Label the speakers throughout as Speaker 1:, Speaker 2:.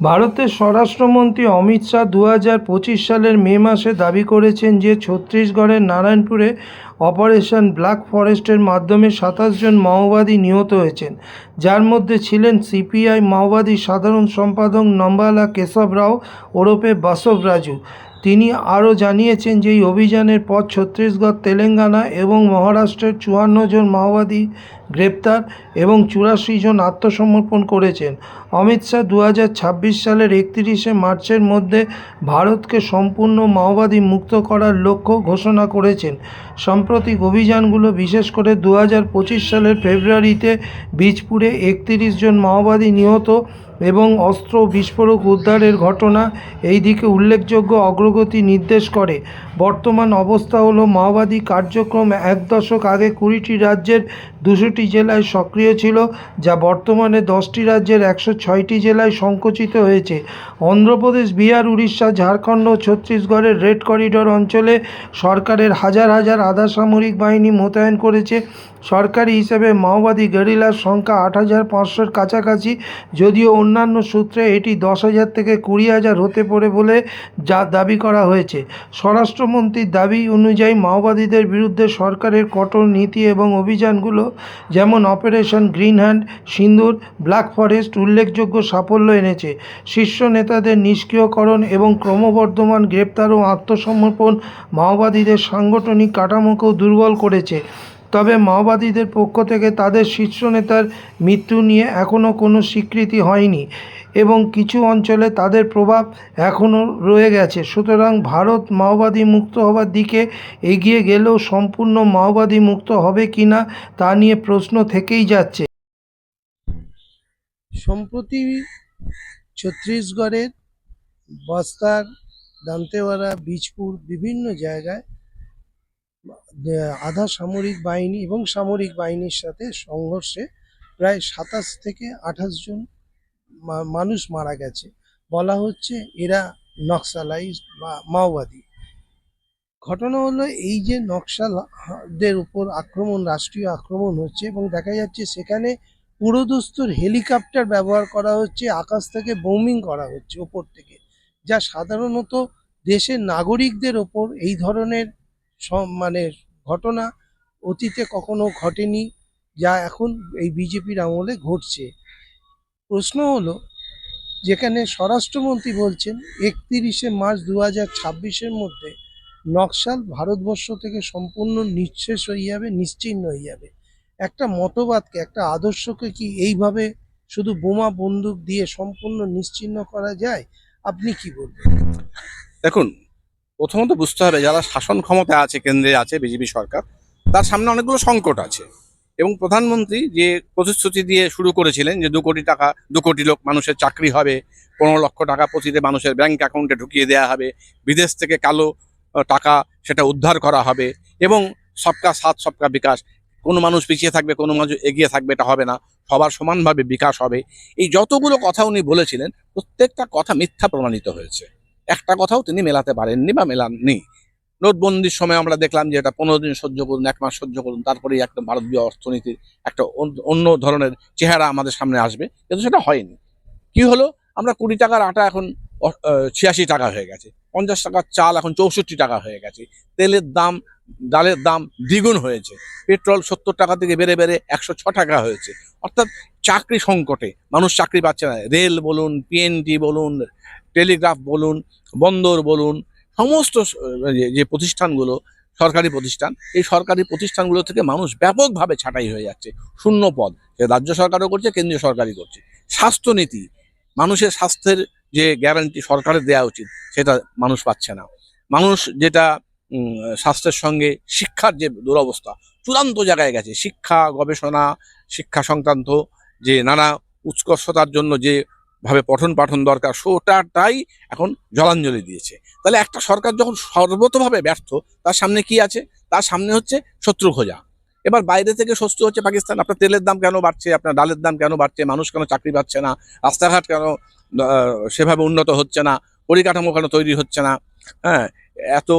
Speaker 1: ভারতের স্বরাষ্ট্রমন্ত্রী অমিত শাহ দু হাজার পঁচিশ সালের মে মাসে দাবি করেছেন যে ছত্তিশগড়ের নারায়ণপুরে অপারেশন ব্ল্যাক ফরেস্টের মাধ্যমে সাতাশ জন মাওবাদী নিহত হয়েছেন। যার মধ্যে ছিলেন সিপিআই মাওবাদী সাধারণ সম্পাদক নম্বালা কেশব রাও, ওরফে বাসব রাজু। তিনি আরও জানিয়েছেন যে এই অভিযানের পর ছত্তিশগড়, তেলেঙ্গানা এবং মহারাষ্ট্রের চুয়ান্ন জন মাওবাদী গ্রেপ্তার এবং চুরাশি জন আত্মসমর্পণ করেছেন। অমিত শাহ দু হাজার ছাব্বিশ সালের একত্রিশে মার্চের মধ্যে ভারতকে সম্পূর্ণ মাওবাদী মুক্ত করার লক্ষ্য ঘোষণা করেছেন। সাম্প্রতিক অভিযানগুলো বিশেষ করে দু হাজার পঁচিশ সালের ফেব্রুয়ারিতে বীজপুরে একত্রিশ জন মাওবাদী নিহত এবং অস্ত্র বিস্ফোরক উদ্ধারের ঘটনা এই দিকে উল্লেখযোগ্য অগ্রগতি নির্দেশ করে। বর্তমান অবস্থা হলো, মাওবাদী কার্যক্রম এক দশক আগে কুড়িটি রাজ্যের দুশোটি জেলায় সক্রিয় ছিল, যা বর্তমানে দশটি রাজ্যের একশো ছয়টি জেলায় সংকুচিত হয়েছে। অন্ধ্রপ্রদেশ, বিহার, উড়িষ্যা, ঝাড়খণ্ড ও ছত্তিশগড়ের রেড করিডোর অঞ্চলে সরকারের হাজার হাজার আধা সামরিক বাহিনী মোতায়েন করেছে। সরকারি হিসেবে মাওবাদী গেরিলার সংখ্যা আট হাজার পাঁচশোর কাছাকাছি, যদিও অন্যান্য সূত্রে এটি দশ হাজার থেকে কুড়ি হাজার হতে পারে বলে যা দাবি করা হয়েছে। স্বরাষ্ট্রমন্ত্রীর দাবি অনুযায়ী মাওবাদীদের বিরুদ্ধে সরকারের কঠোর নীতি এবং অভিযানগুলো যেমন operation green hand Sindoor, black forest উল্লেখযোগ্য সাফল্য এনেছে। শীর্ষ নেতাদের নিষ্ক্রিয়করণ এবং ক্রমবর্ধমান গ্রেপ্তার ও আত্মসমর্পণ মাওবাদীদের সাংগঠনিক কাঠামোকেও দুর্বল করেছে। তবে মাওবাদীদের পক্ষ থেকে তাদের শীর্ষ নেতার মৃত্যু নিয়ে এখনও কোনো স্বীকৃতি হয়নি এবং কিছু অঞ্চলে তাদের প্রভাব এখনও রয়ে গেছে। সুতরাং ভারত মাওবাদী মুক্ত হওয়ার দিকে এগিয়ে গেলেও সম্পূর্ণ মাওবাদী মুক্ত হবে কি না তা নিয়ে প্রশ্ন থেকেই যাচ্ছে। সম্প্রতি ছত্তিশগড়ের বস্তার দান্তেওয়াড়া, বীজপুর বিভিন্ন জায়গায় আধা সামরিক বাহিনী এবং সামরিক বাহিনীর সাথে সংঘর্ষে প্রায় সাতাশ থেকে আঠাশ জন মানুষ মারা গেছে। বলা হচ্ছে এরা নকশালাইজ বা মাওবাদী। ঘটনা হলো এই যে নকশালদের উপর আক্রমণ, রাষ্ট্রীয় আক্রমণ হচ্ছে এবং দেখা যাচ্ছে সেখানে পুরোদস্তুর হেলিকপ্টার ব্যবহার করা হচ্ছে, আকাশ থেকে বোমিং করা হচ্ছে ওপর থেকে, যা সাধারণত দেশের নাগরিকদের ওপর এই ধরনের মানে ঘটনা অতীতে কখনো ঘটেনি, যা এখন এই বিজেপির আমলে ঘটছে। প্রশ্ন হলো, যেখানে স্বরাষ্ট্রমন্ত্রী বলছেন, একত্রিশে মার্চ দু হাজার ছাব্বিশের মধ্যে নকশাল ভারতবর্ষ থেকে সম্পূর্ণ নিঃশেষ হয়ে যাবে, নিশ্চিহ্ন হয়ে যাবে। একটা মতবাদকে, একটা আদর্শকে কি এইভাবে শুধু বোমা বন্দুক দিয়ে সম্পূর্ণ নিশ্চিহ্ন করা যায়? আপনি কি বলবেন?
Speaker 2: দেখুন প্রথমত বুঝতে হবে যারা শাসন ক্ষমতায় আছে, কেন্দ্রে আছে বিজেপি সরকার, তার সামনে অনেকগুলো সংকট আছে। এবং প্রধানমন্ত্রী যে প্রতিশ্রুতি দিয়ে শুরু করেছিলেন যে দু কোটি টাকা, দু কোটি লোক মানুষের চাকরি হবে, পনেরো লক্ষ টাকা প্রতিটি মানুষের ব্যাংক অ্যাকাউন্টে ঢুকিয়ে দেওয়া হবে, বিদেশ থেকে কালো টাকা সেটা উদ্ধার করা হবে এবং সবকা সাত সবকা বিকাশ। কোনো মানুষ পিছিয়ে থাকবে, কোনো মানুষ এগিয়ে থাকবে, এটা হবে না। সবার সমানভাবে বিকাশ হবে। এই যতগুলো কথা উনি বলেছিলেন, প্রত্যেকটা কথা মিথ্যা প্রমাণিত হয়েছে। একটা কথাও তিনি মেলাতে পারেননি বা মেলাননি। নোটবন্দির সময় আমরা দেখলাম যে এটা পনেরো দিন সহ্য করুন, এক মাস সহ্য করুন, তারপরেই একটা ভারতীয় অর্থনীতির একটা অন্য- অন্য ধরনের চেহারা আমাদের সামনে আসবে, কিন্তু সেটা হয়নি। কি হলো? আমরা কুড়ি টাকার আটা এখন ছিয়াশি টাকা হয়ে গেছে, পঞ্চাশ টাকার চাল এখন চৌষট্টি টাকা হয়ে গেছে, তেলের দাম, ডালের দাম দ্বিগুণ হয়েছে, পেট্রোল সত্তর টাকা থেকে বেড়ে বেড়ে একশো ছ টাকা হয়েছে। অর্থাৎ চাকরি সংকটে, মানুষ চাকরি পাচ্ছে না। রেল বলুন পিএনটি বলুন টেলিগ্রাফ বলুন, বন্দর বলুন, সমস্ত যে- যে প্রতিষ্ঠানগুলো, সরকারি প্রতিষ্ঠান, এই সরকারি প্রতিষ্ঠানগুলো থেকে মানুষ ব্যাপকভাবে ছাঁটাই হয়ে যাচ্ছে। শূন্য পদ রাজ্য সরকারও করছে, কেন্দ্রীয় সরকারই করছে। স্বাস্থ্যনীতি, মানুষের স্বাস্থ্যের যে গ্যারান্টি সরকারের দেওয়া উচিত, সেটা মানুষ পাচ্ছে না। মানুষ যেটা স্বাস্থ্যের সঙ্গে শিক্ষার যে দুরবস্থা, চূড়ান্ত জায়গায় গেছে। শিক্ষা গবেষণা, শিক্ষা সংক্রান্ত যে নানা উৎকর্ষতার জন্য যে ভাবে পঠন পাঠন দরকার। সোটাটাই এখন জলাঞ্জলি দিয়েছে। তাহলে একটা সরকার যখন সর্বতভাবে ব্যর্থ, তার সামনে কি আছে? তার সামনে হচ্ছে শত্রু খোঁজা। এবার বাইরে থেকে শত্রু হচ্ছে পাকিস্তান। আপনার তেলের দাম কেন বাড়ছে? আপনার ডালের দাম কেন বাড়ছে? মানুষ কেন চাকরি পাচ্ছে না? রাস্তাঘাট কেন সেভাবে উন্নত হচ্ছে না? পরিকাঠামো কেন তৈরি হচ্ছে না? হ্যাঁ এত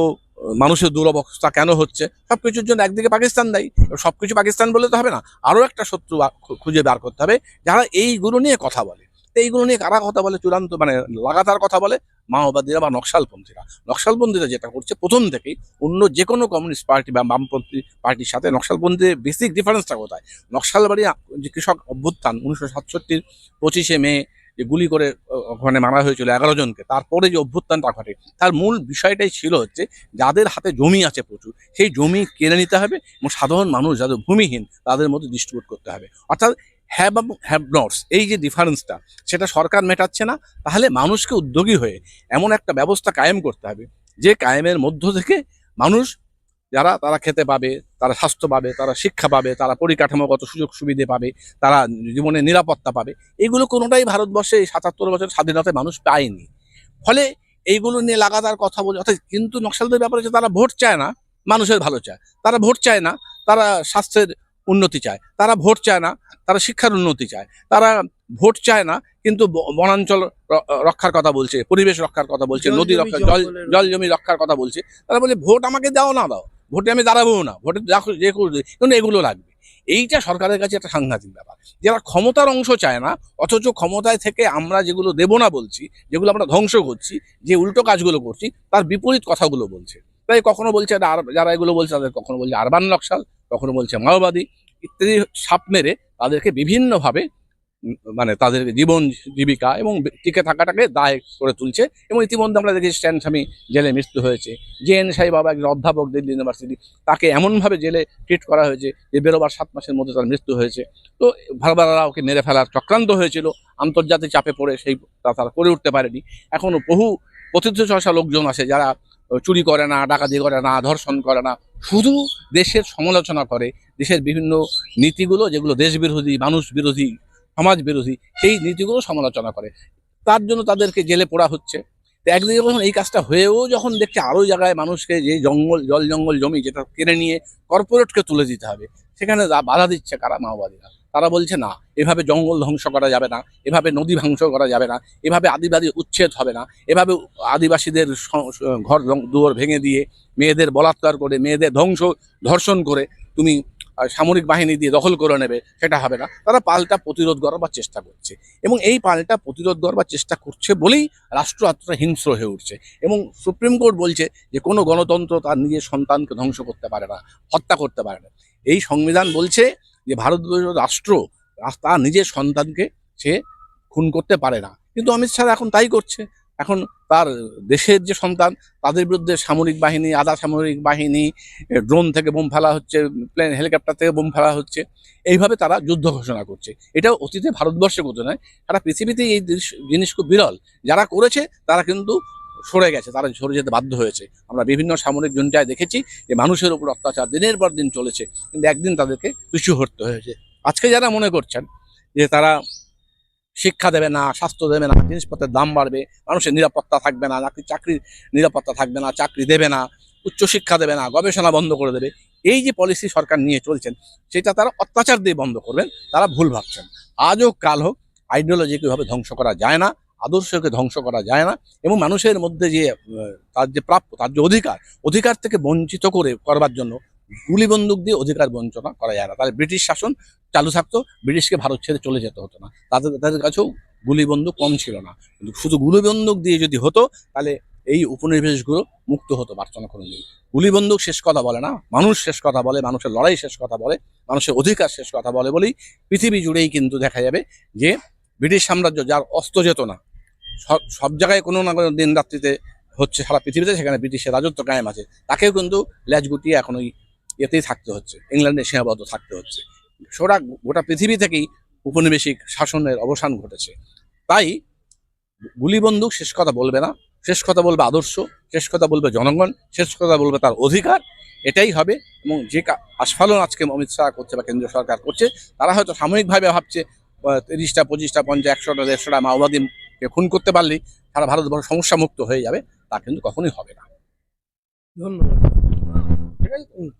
Speaker 2: মানুষের দুরবস্থা কেন হচ্ছে? সব কিছুর জন্য একদিকে পাকিস্তান দেয়। সব কিছু পাকিস্তান বলে তো হবে না। আরও একটা শত্রু খুঁজে বার করতে হবে। যারা এইগুলো নিয়ে কথা বলে। তো এইগুলো নিয়ে কারা কথা বলে চূড়ান্ত মানে লাগাতার কথা বলে? মাওবাদীরা বা নকশালপন্থীরা। নকশালপন্থীরা যেটা করছে, প্রথম থেকেই অন্য যে কোনো কমিউনিস্ট পার্টি বা বামপন্থী পার্টির সাথে নকশালপন্থীর বেসিক ডিফারেন্সটা কোথায়? নকশালবাড়ি যে কৃষক অভ্যুত্থান উনিশশো সাতষট্টির পঁচিশে মে যে গুলি করে ওখানে মারা হয়েছিল এগারো জনকে, তারপরে যে অভ্যুত্থানটা ঘটে, তার মূল বিষয়টাই ছিল হচ্ছে যাদের হাতে জমি আছে প্রচুর, সেই জমি কেড়ে নিতে হবে এবং সাধারণ মানুষ, যাদের ভূমিহীন, তাদের মধ্যে ডিস্ট্রিবিউট করতে হবে। অর্থাৎ হ্যাভ এবং হ্যাভ নটস এই যে ডিফারেন্সটা সেটা সরকার মেটাচ্ছে না, তাহলে মানুষকে উদ্যোগী হয়ে এমন একটা ব্যবস্থা কায়েম করতে হবে, যে কায়েমের মধ্য থেকে মানুষ, যারা তারা খেতে পাবে, তারা স্বাস্থ্য পাবে, তারা শিক্ষা পাবে, তারা পরিকাঠামোগত সুযোগ সুবিধে পাবে, তারা জীবনে নিরাপত্তা পাবে, এগুলো কোনোটাই ভারতবর্ষে এই সাতাত্তর বছর স্বাধীনতায় মানুষ পায়নি। ফলে এইগুলো নিয়ে লাগাতার কথা বলে, অর্থাৎ কিন্তু নকশালদের ব্যাপারে হচ্ছে তারা ভোট চায় না, মানুষের ভালো চায়, তারা ভোট চায় না, তারা স্বাস্থ্যের উন্নতি চায়। তারা ভোট চায় না তারা শিক্ষার উন্নতি চায়। তারা ভোট চায় না কিন্তু বনাঞ্চল রক্ষার কথা বলছে পরিবেশ রক্ষার কথা বলছে নদী রক্ষা জল জল জমি রক্ষার কথা বলছে। তারা বলে ভোট আমাকে দাও না দাও ভোটে আমি দাঁড়াবো না ভোটে যা কিন্তু এগুলো লাগবে। এইটা সরকারের কাছে একটা সাংঘাতিক ব্যাপার। যারা ক্ষমতার অংশ চায় না অথচ ক্ষমতায় থেকে আমরা যেগুলো দেব না বলছি যেগুলো আমরা ধ্বংস করছি যে উল্টো কাজগুলো করছি তার বিপরীত কথাগুলো বলছে। তাই কখনো বলছে যারা এগুলো বলছে তাদের কখনো বলছে আরবান নকশাল, কখনো বলছে মাওবাদী, ইত্যাদি সাপ মেরে তাদেরকে বিভিন্নভাবে মানে তাদের জীবন জীবিকা এবং টিকে থাকাটাকে দায় করে তুলছে এবং ইতিমধ্যে আমরা দেখি স্ট্যান স্বামী জেলে মৃত্যু হয়েছে। জে এন সাই বাবা একজন অধ্যাপক দিল্লি ইউনিভার্সিটি, তাকে এমনভাবে জেলে ট্রিট করা হয়েছে যে বেরোবার সাত মাসের মধ্যে তার মৃত্যু হয়েছে। তো ভারবারা ওকে মেরে ফেলার চক্রান্ত হয়েছিল, আন্তর্জাতিক চাপে পড়ে সেই তা তারা করে উঠতে পারেনি। এখনও বহু প্রথিত চর্চা লোকজন আছে যারা চুরি করে না, ডাকাতি করে না, ধর্ষণ করে না। শুধু দেশের সমালোচনা করে, দেশের বিভিন্ন নীতিগুলো যেগুলো দেশ বিরোধী মানুষ বিরোধী সমাজ বিরোধী সেই নীতিগুলো সমালোচনা করে। তার জন্য তাদেরকে জেলে পোড়া হচ্ছে। তো একদিকে যখন এই কাজটা হয়েও যখন দেখছে আরও জায়গায় মানুষকে যে জঙ্গল, জল জঙ্গল জমি যেটা কেড়ে নিয়ে কর্পোরেটকে তুলে দিতে হবে, সেখানে বাধা দিচ্ছে কারা? মাওবাদীরা। তারা বলছে, না, এভাবে জঙ্গল ধ্বংস করা যাবে না, এভাবে নদী ধ্বংস করা যাবে না, এভাবে আদিবাদী উচ্ছেদ হবে না, এভাবে আদিবাসীদের ঘর দুয়ার ভেঙে দিয়ে মেয়েদের বলাৎকার করে, মেয়েদের ধ্বংস ধর্ষণ করে তুমি সামরিক বাহিনী দিয়ে দখল করে নেবে, সেটা হবে না। তারা পাল্টা প্রতিরোধ করবার চেষ্টা করছে এবং এই পাল্টা প্রতিরোধ করবার চেষ্টা করছে বলেই রাষ্ট্র এতটা হিংস্র হয়ে উঠছে এবং সুপ্রিম কোর্ট বলছে যে, কোনো গণতন্ত্র তার নিজের সন্তানকে ধ্বংস করতে পারে না, হত্যা করতে পারে না। এই সংবিধান বলছে যে ভারতবর্ষ রাষ্ট্র তার নিজের সন্তানকে সে খুন করতে পারে না। কিন্তু অমিত শাহ এখন তাই করছে। এখন তার দেশের যে সন্তান, তাদের বিরুদ্ধে সামরিক বাহিনী, আধা সামরিক বাহিনী ড্রোন থেকে বোম ফেলা হচ্ছে প্লেন হেলিকপ্টার থেকে বোম ফেলা হচ্ছে, এইভাবে তারা যুদ্ধ ঘোষণা করছে। এটাও অতীতে ভারতবর্ষে করতে নয়, সারা পৃথিবীতে এই জিনিস খুব বিরল। যারা করেছে, তারা কিন্তু সরে গেছে, তারা সরে যেতে বাধ্য হয়েছে। আমরা বিভিন্ন সামরিক জুনটায় দেখেছি যে মানুষের উপর অত্যাচার দিনের পর দিন চলেছে, কিন্তু একদিন তাদেরকে পিছু হটতে হয়েছে। আজকে যারা মনে করছেন যে তারা শিক্ষা দেবে না, স্বাস্থ্য দেবে না, জিনিসপত্রের দাম বাড়বে, মানুষের নিরাপত্তা থাকবে না চাকরি চাকরির নিরাপত্তা থাকবে না, চাকরি দেবে না, উচ্চশিক্ষা দেবে না, গবেষণা বন্ধ করে দেবে, এই যে পলিসি সরকার নিয়ে চলছেন, সেটা তারা অত্যাচার দিয়ে বন্ধ করবেন, তারা ভুল ভাবছেন। আজ হোক কাল হোক আইডিওলজিকে ভাবে ধ্বংস করা যায় না আদর্শকে ধ্বংস করা যায় না এবং মানুষের মধ্যে যে তার যে প্রাপ্য, তার যে অধিকার অধিকার থেকে বঞ্চিত করে করবার জন্য গুলি বন্দুক দিয়ে অধিকার বঞ্চনা করা যায় না। তাহলে ব্রিটিশ শাসন চালু থাকতো, ব্রিটিশকে ভারত ছেড়ে চলে যেতে হতো না। তাদের তাদের কাছেও গুলি বন্দুক কম ছিল না। কিন্তু শুধু গুলি বন্দুক দিয়ে যদি হতো, তাহলে এই উপনিবেশগুলো মুক্ত হতো পারতো না কোনোদিন গুলি বন্দুক শেষ কথা বলে না, মানুষ শেষ কথা বলে, মানুষের লড়াই শেষ কথা বলে, মানুষের অধিকার শেষ কথা বলে বলেই পৃথিবী জুড়েই কিন্তু দেখা যাবে যে, ব্রিটিশ সাম্রাজ্য যার অস্ত যেত না সব সব জায়গায় কোনো না কোনো দিন রাত্রিতে হচ্ছে সারা পৃথিবীতে সেখানে ব্রিটিশের রাজত্ব কায়েম আছে। তাকেও কিন্তু ল্যাজ গুটিয়ে এখন ওই এতেই থাকতে হচ্ছে, ইংল্যান্ডে সীমাবদ্ধ থাকতে হচ্ছে। সোরা গোটা পৃথিবী থেকেই উপনিবেশিক শাসনের অবসান ঘটেছে। তাই গুলি বন্দুক শেষ কথা বলবে না, শেষ কথা বলবে আদর্শ, শেষ কথা বলবে জনগণ, শেষ কথা বলবে তার অধিকার, এটাই হবে। এবং যে আস্ফালন আজকে অমিত শাহ করছে বা কেন্দ্রীয় সরকার করছে, তারা হয়তো সাময়িকভাবে ভাবছে তিরিশটা, পঁচিশটা, পঞ্চাশ, একশোটা, দেড়শোটা মাওবাদীকে খুন করতে পারলেই সারা ভারতবর্ষ সমস্যা মুক্ত হয়ে যাবে তা কিন্তু কখনোই হবে না।
Speaker 1: ধন্যবাদ।
Speaker 2: ঠিক আছে?